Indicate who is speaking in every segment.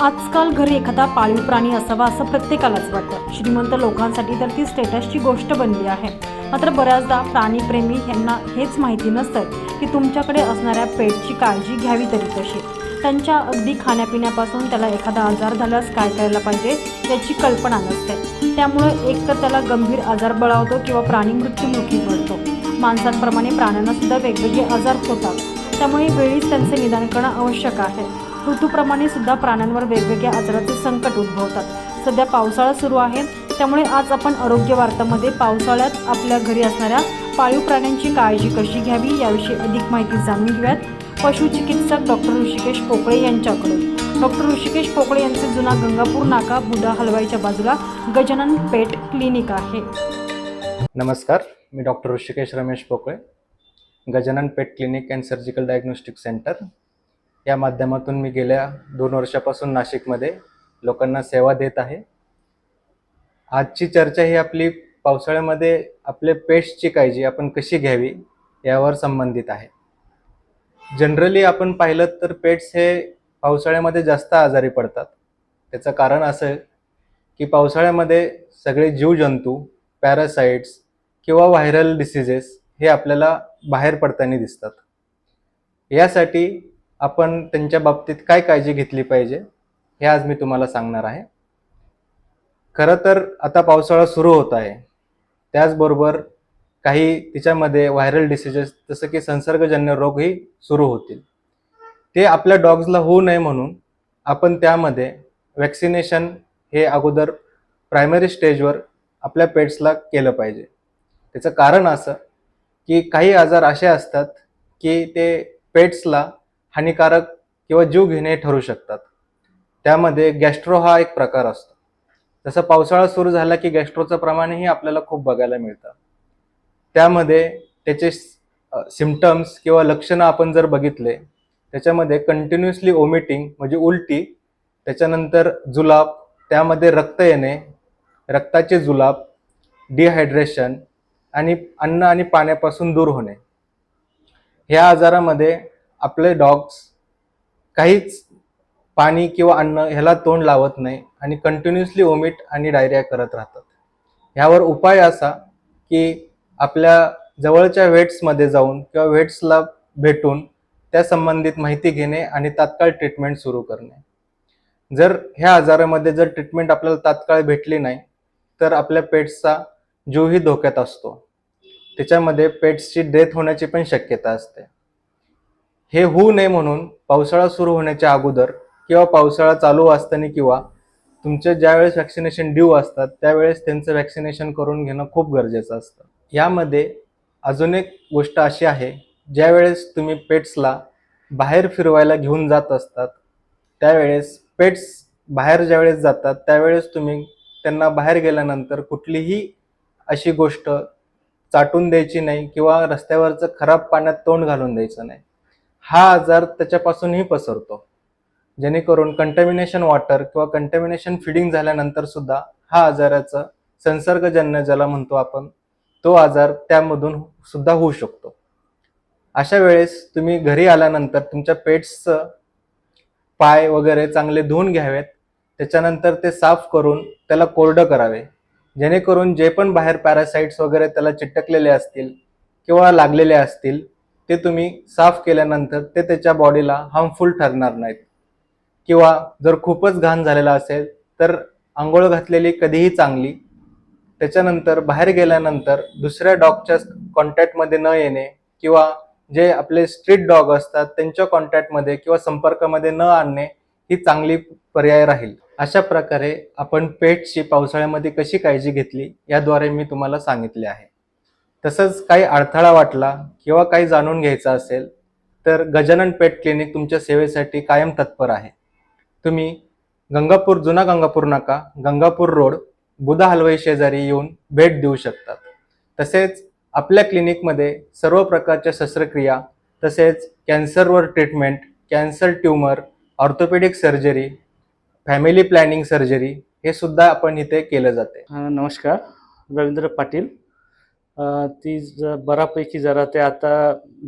Speaker 1: आजकाल घरी एखादा पाळीव प्राणी असावा असं प्रत्येकालाच वाटतं. श्रीमंत लोकांसाठी तर ती स्टेटसची गोष्ट बनली आहे. मात्र बऱ्याचदा प्राणीप्रेमी यांना हेच माहिती नसतं की तुमच्याकडे असणाऱ्या पेटची काळजी घ्यावी तरी कशी. त्यांच्या अगदी खाण्यापिण्यापासून त्याला एखादा आजार झाल्यास काय करायला पाहिजे याची कल्पना नसते. त्यामुळे एक तर त्याला गंभीर आजार बळावतो किंवा प्राणी मृत्युमुखी पडतो. माणसांप्रमाणे प्राण्यांना सुद्धा वेगवेगळे आजार होतात. त्यामुळे वेळीच त्यांचे निदान करणं आवश्यक आहे. ऋतूप्रमाणे सुद्धा प्राण्यांवर वेगवेगळ्या आजाराचे संकट उद्भवतात. सध्या पावसाळा सुरू आहे. त्यामुळे आज आपण आरोग्य वार्तामध्ये पावसाळ्यात आपल्या घरी असणाऱ्या पाळीव प्राण्यांची काळजी कशी घ्यावी याविषयी अधिक माहिती जाणून घेऊयात. पशुचिकित्सक डॉक्टर ऋषिकेश पोकळे यांच्याकडून. डॉक्टर ऋषिकेश पोकळे यांचे जुना गंगापूर नाका बुडा हलवाईच्या बाजूला गजानन पेट क्लिनिक आहे.
Speaker 2: नमस्कार मी doctor Rishikesh Ramesh Pokale Gajanan pet clinic and surgical diagnostic centre या माध्यमातून मी गेल्या दोन वर्षापासून नाशिकमध्ये लोकांना सेवा देत आहे. आजची चर्चा ही आपली पावसाळ्यामध्ये आपले पेस्टची काळजी आपण कशी घ्यावी यावर संबंधित आहे. जनरली आपण पाहिलं तर पेट्स हे पावसाळ्यामध्ये जास्त आजारी पडतात. त्याचं कारण असं की पावसाळ्यामध्ये सगळे जीवजंतू पॅरासाइट्स किंवा व्हायरल डिसिजेस हे आपल्याला बाहेर पडताना दिसतात. यासाठी आपण त्यांच्या बाबतीत काय काळजी घेतली पाहिजे हे आज मी तुम्हाला सांगणार आहे. खरं तर आता पावसाळा सुरू होत आहे. त्याचबरोबर काही तिच्यामध्ये व्हायरल डिसीजेस जसं की संसर्गजन्य रोगही सुरू होतील. ते आपल्या डॉग्सला होऊ नये म्हणून आपण त्यामध्ये वॅक्सिनेशन हे अगोदर प्रायमरी स्टेजवर आपल्या पेट्सला केलं पाहिजे. त्याचं कारण असं की काही आजार असे असतात की ते पेट्सला हानिकारक किंवा जीव घेणे ठरू शकतात. त्यामध्ये गॅस्ट्रो हा एक प्रकार असतो. जसं पावसाळा सुरू झाला की गॅस्ट्रोचं प्रमाणही आपल्याला खूप बघायला मिळतं. त्यामध्ये त्याचे सिमटम्स किंवा लक्षणं आपण जर बघितले त्याच्यामध्ये कंटिन्युअसली ओमिटिंग म्हणजे उलटी त्याच्यानंतर जुलाब त्यामध्ये रक्त येणे रक्ताचे जुलाब डिहायड्रेशन आणि अन्न आणि पाण्यापासून दूर होणे. ह्या आजारामध्ये आपले डॉग्स काहीच पाणी किंवा अन्न ह्याला तोंड लावत नाही आणि कंटिन्युअसली ओमिट आणि डायरिया करत राहतात. ह्यावर उपाय असा की आपल्या जवळच्या वेट्समध्ये जाऊन किंवा वेट्सला भेटून त्या संबंधित माहिती घेणे आणि तात्काळ ट्रीटमेंट सुरू करणे. जर ह्या आजारामध्ये जर ट्रीटमेंट आपल्याला तात्काळ भेटली नाही तर आपल्या पेट्सचा जीवही धोक्यात असतो. त्याच्यामध्ये पेट्सची डेथ होण्याची पण शक्यता असते. हे होऊ नये म्हणून पावसाळा सुरू होण्याच्या अगोदर किंवा पावसाळा चालू असताना किंवा तुमचे ज्यावेळेस वॅक्सिनेशन ड्यू असतात त्यावेळेस त्यांचं वॅक्सिनेशन करून घेणं खूप गरजेचं असतं. यामध्ये अजून एक गोष्ट अशी आहे ज्यावेळेस तुम्ही पेट्सला बाहेर फिरवायला घेऊन जात असतात त्यावेळेस पेट्स बाहेर ज्यावेळेस जातात त्यावेळेस तुम्ही त्यांना बाहेर गेल्यानंतर कुठलीही अशी गोष्ट चाटून द्यायची नाही किंवा रस्त्यावरचं खराब पाण्यात तोंड घालून द्यायचं नाही. हा आजार त्याच्यापासूनही पसरतो. जेणेकरून कंटॅमिनेशन वॉटर किंवा कंटॅमिनेशन फिडिंग झाल्यानंतर सुद्धा हा आजाराचं संसर्गजन्य ज्याला म्हणतो आपण तो आजार त्यामधून सुद्धा होऊ शकतो. अशा वेळेस तुम्ही घरी आल्यानंतर तुमच्या पेट्सचं पाय वगैरे चांगले धुवून घ्यावेत. त्याच्यानंतर ते साफ करून त्याला कोरडं करावे. जेणेकरून जे पण बाहेर पॅरासाइट्स वगैरे त्याला चिटकलेले असतील किंवा लागलेले असतील ते तुम्ही साफ केल्यानंतर ते त्याच्या बॉडीला हार्मफुल ठरणार नाहीत. किंवा जर खूपच घाण झालेला असेल तर आंघोळ घातलेली कधीही चांगली त्याच्यानंतर बाहेर गेल्यानंतर दुसऱ्या डॉगच्या कॉन्टॅक्टमध्ये न येणे किंवा जे आपले स्ट्रीट डॉग असतात त्यांच्या कॉन्टॅक्टमध्ये किंवा संपर्कामध्ये न आणणे ही चांगली पर्याय राहील. अशा प्रकारे आपण पेटची पावसाळ्यामध्ये कशी काळजी घेतली याद्वारे मी तुम्हाला सांगितले आहे. तसंच काही अडथळा वाटला किंवा काही जाणून घ्यायचं असेल तर गजानन पेट क्लिनिक तुमच्या सेवेसाठी कायम तत्पर आहे. तुम्ही गंगापूर जुना गंगापूर नाका गंगापूर रोड बुधा हलवाई शेजारी येऊन भेट देऊ शकतात. तसेच आपल्या क्लिनिकमध्ये सर्व प्रकारच्या शस्त्रक्रिया तसेच कॅन्सरवर treatment cancer tumour orthopaedic surgery family planning surgery हे सुद्धा आपण इथे केलं जाते.
Speaker 3: नमस्कार. रवींद्र पाटील. ती ज बऱ्यापैकी जरा ते आता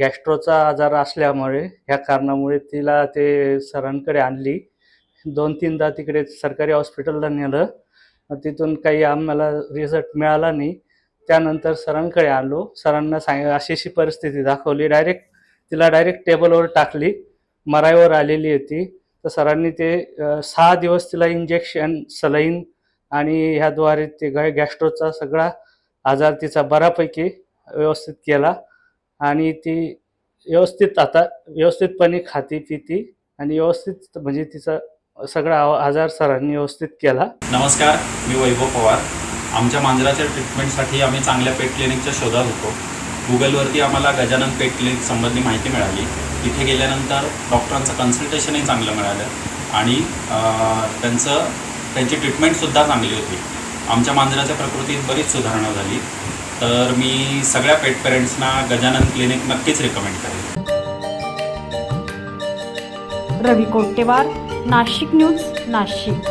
Speaker 3: गॅस्ट्रोचा आजार असल्यामुळे ह्या कारणामुळे तिला ते सरांकडे आणली. दोन तीनदा तिकडे सरकारी हॉस्पिटलला नेलं. तिथून काही आम्हाला रिझल्ट मिळाला नाही. त्यानंतर सरांकडे आलो. सरांना सांग अशी अशी परिस्थिती दाखवली. डायरेक्ट तिला डायरेक्ट टेबलवर टाकली. मराईवर आलेली होती. तर सरांनी ते सहा दिवस तिला इंजेक्शन सलाईन आणि ह्याद्वारे ते गॅस्ट्रोचा सगळा आजार तिचा बऱ्यापैकी व्यवस्थित केला आणि ती व्यवस्थित आता व्यवस्थितपणे खाती पिती आणि व्यवस्थित म्हणजे तिचा सगळा आजार सरांनी व्यवस्थित केला.
Speaker 4: नमस्कार मी वैभव पवार. आमच्या मांजराच्या ट्रीटमेंटसाठी आम्ही चांगल्या पेट क्लिनिकच्या शोधात होतो. गुगलवरती आम्हाला गजानन पेट क्लिनिक संबंधी माहिती मिळाली. तिथे गेल्यानंतर डॉक्टरांचं कन्सल्टेशनही चांगलं मिळालं आणि त्यांचं त्यांची ट्रीटमेंटसुद्धा चांगली होती. आमच्या मांजराच्या प्रकृतीत बरीच सुधारणा झाली. तर मी सगळ्या पेट पेरेंट्सना गजानन क्लिनिक नक्कीच रिकमेंड करेन.
Speaker 1: रवी कोटेवार नाशिक न्यूज नाशिक.